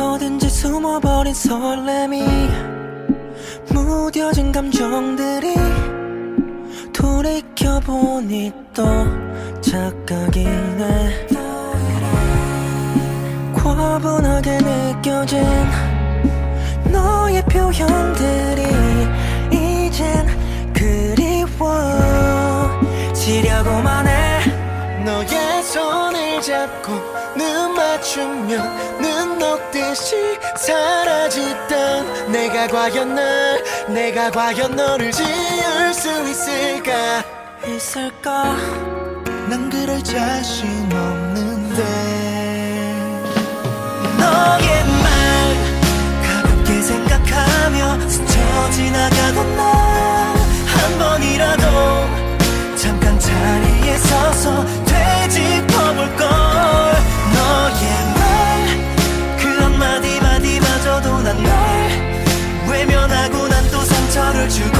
어딘지 숨어버린 설렘이 무뎌진 감정들이 돌이켜보니 또 착각이네. 과분하게 느껴진 너의 표현들이 이젠 그리워 지려고만 해. 너의 손을 잡고 눈녹 듯이 사라지던 내가 과연 널 내가 과연 너를 지울 수 있을까? 있을까? 난 그럴 자신 없 난